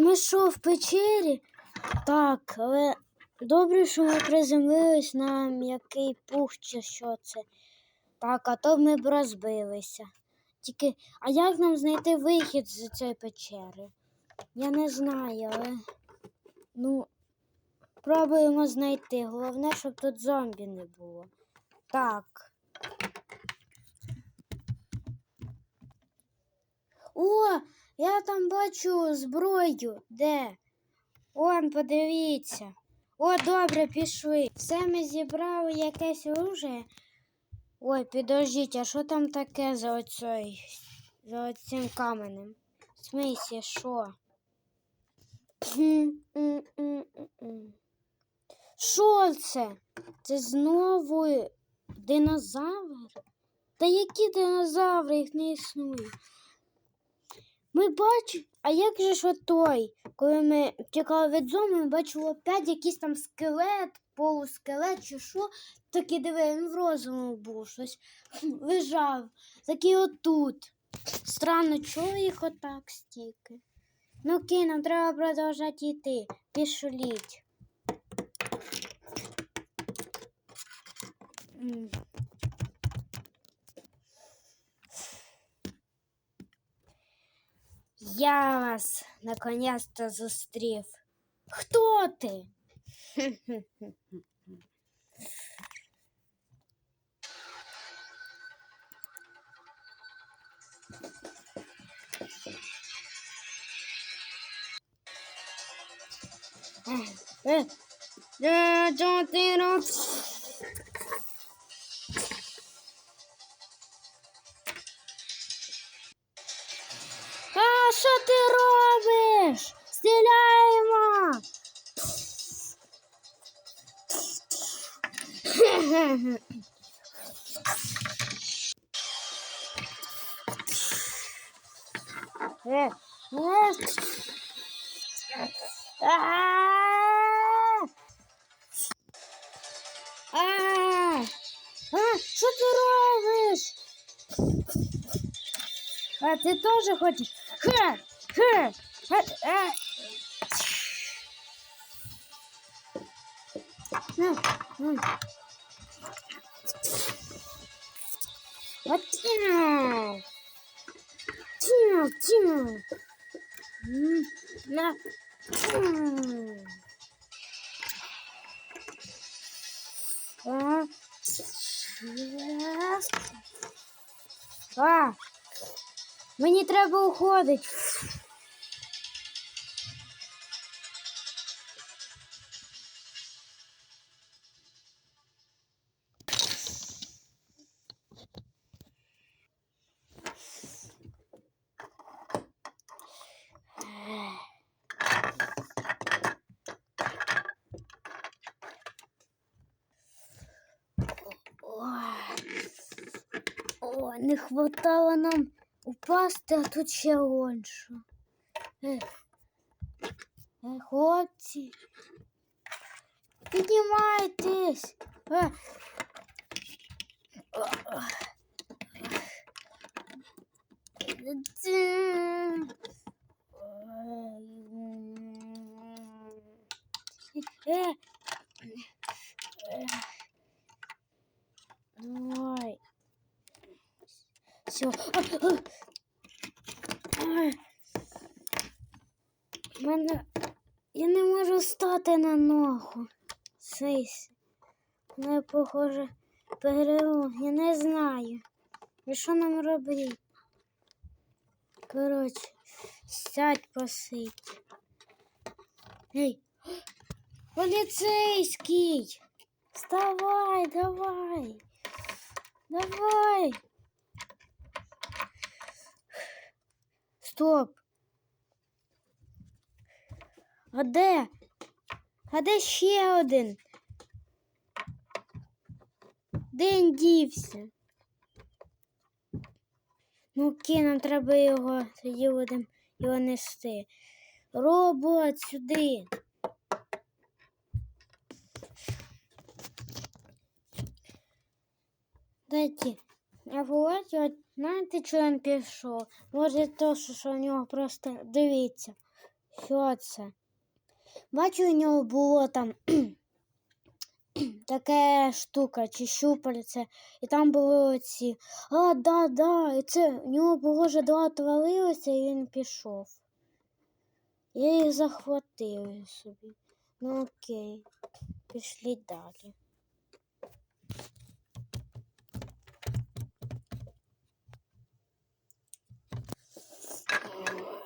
Ми що в печері? Так, але добре, що ми приземлились на м'який пух чи що це. Так, а то ми б розбилися. Тільки, а як нам знайти вихід з цієї печери? Я не знаю, але ну, пробуємо знайти. Головне, щоб тут зомбі не було. Так. О, я там бачу зброю. Де? Он, подивіться. О, добре, пішли. Все ми зібрали якесь оружие. Ой, підождіть, а що там таке за оцей, за оцим каменем? В смислі, що? Що це? Це знову динозавр? Та які динозаври їх не існує? Ми бачимо, а як же ж той? Коли ми тікали від зони, ми бачили опять якийсь там скелет, полускелет чи що. Такий диви, він в розуму був щось лежав. Такий отут. Странно, чого їх отак стільки? Ну окей, нам треба продовжати йти. Пішліть. Я вас наконец-то зустрів. Хто ти? Е, е, чого що ти робиш? Стріляємо! Е. А! А! А, ти робиш? А ти теж хочеш? Hı. Hı. Hı. Hı. Hı. Hı. Latino. Latino. Latino. Latino. Мені треба уходити. О, не хватало нам упасти, а тут ще он що. Е, е, хлопці. Піднімайтесь. Е. Все. Мене... Я не можу стати на ногу. Сись. Мене, похоже, перелом. Я не знаю. І що нам робити? Коротше, сядь посидь. Ей, поліцейський! Вставай, давай! Давай! Стоп! А де? А де ще один? Де він дівся? Ну окей, нам треба його, тоді будемо його нести. Робот сюди. Дайте А Володя, от знаєте, що він пішов? Може, то, що, в нього просто дивіться. Що це? Бачу, у нього було там таке штука чи щупальце, і там були оці. А, да, да. І це у нього було вже два отвалилося, і він пішов. Я їх захватив собі. Ну окей, пішли далі. А!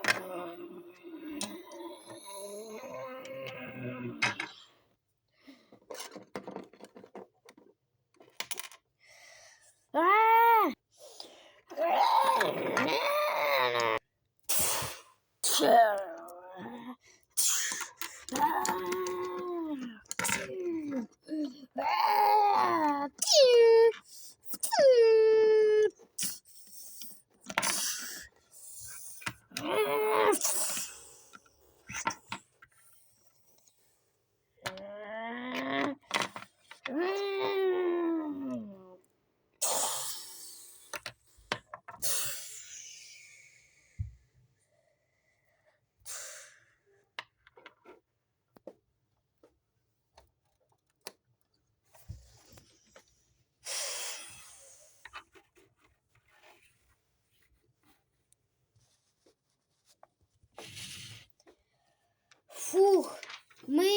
Ми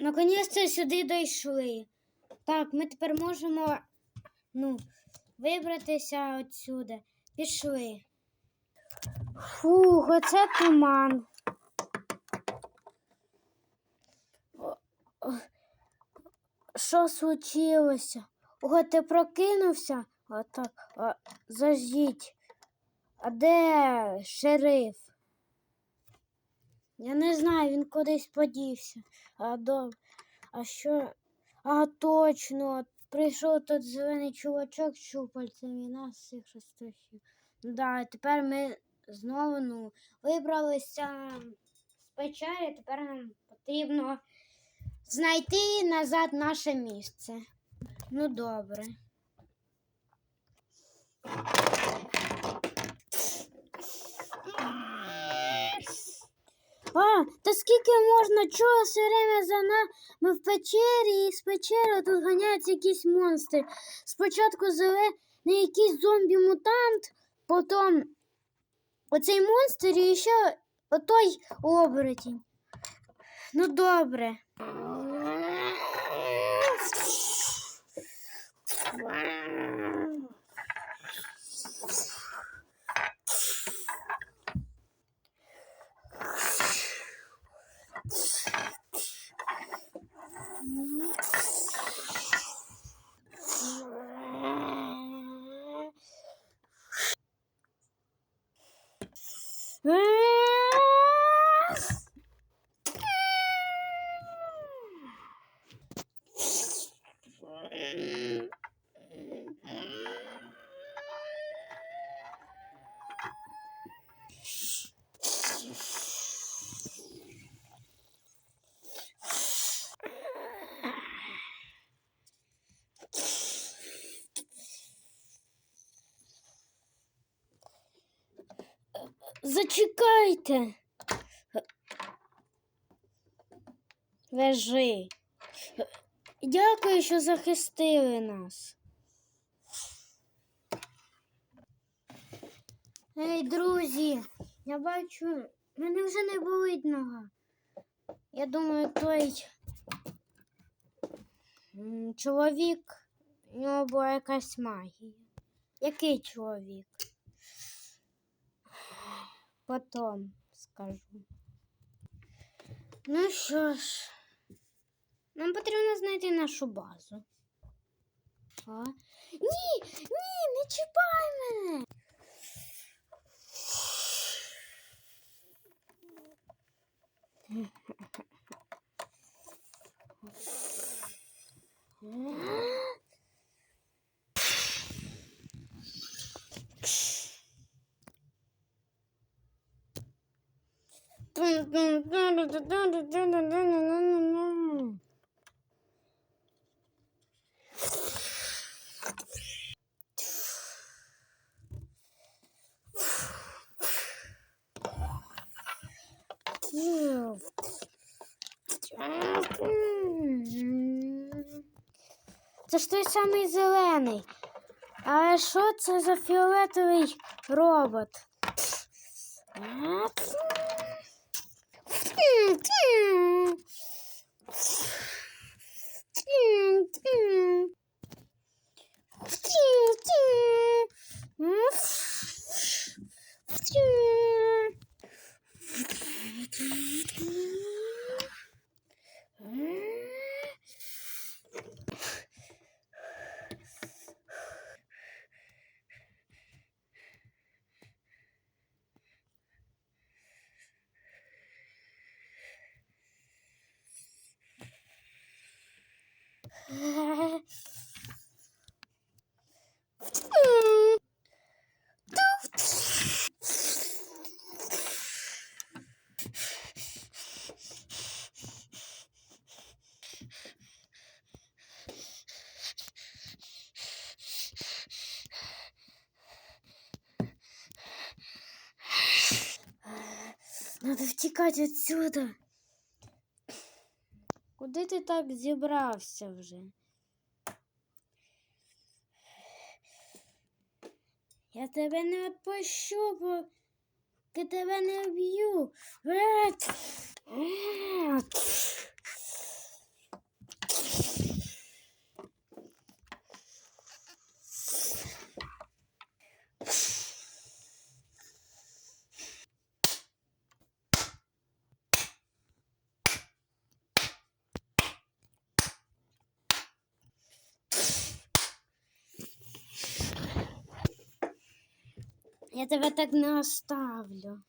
наконець-то сюди дійшли. Так, ми тепер можемо ну, вибратися отсюди. Пішли. Фух, оце туман. Що случилося? Ого, ти прокинувся? Отак, зажіть. А де шериф? Я не знаю, він кудись подівся. А доб... А що? А точно. Прийшов тут зелений чувачок з щупальцем і нас всіх розтрощив. Да, тепер ми знову ну, вибралися з печери, тепер нам потрібно знайти назад наше місце. Ну добре. А, та скільки можна? Чого все время за нами в печері і з печери тут ганяються якісь монстри. Спочатку зелений якийсь зомбі-мутант, потім оцей монстр і ще отой оборотінь. Ну добре. Зачекайте. Лежи. Дякую, що захистили нас. Ей, друзі, я бачу, мене вже не болить. Я думаю, той чоловік, у нього була якась магія. Який чоловік? Потом скажу. Ну що ж, нам потрібно знайти нашу базу. А? Ні, ні, не чіпай мене. Це ж той самий зелений. Але що це за фіолетовий робот? Mm-hmm. Надо втікати отсюда. Куди ти так зібрався вже? Я тебе не відпущу, бо я тебе не вб'ю. Я тебе так не оставлю.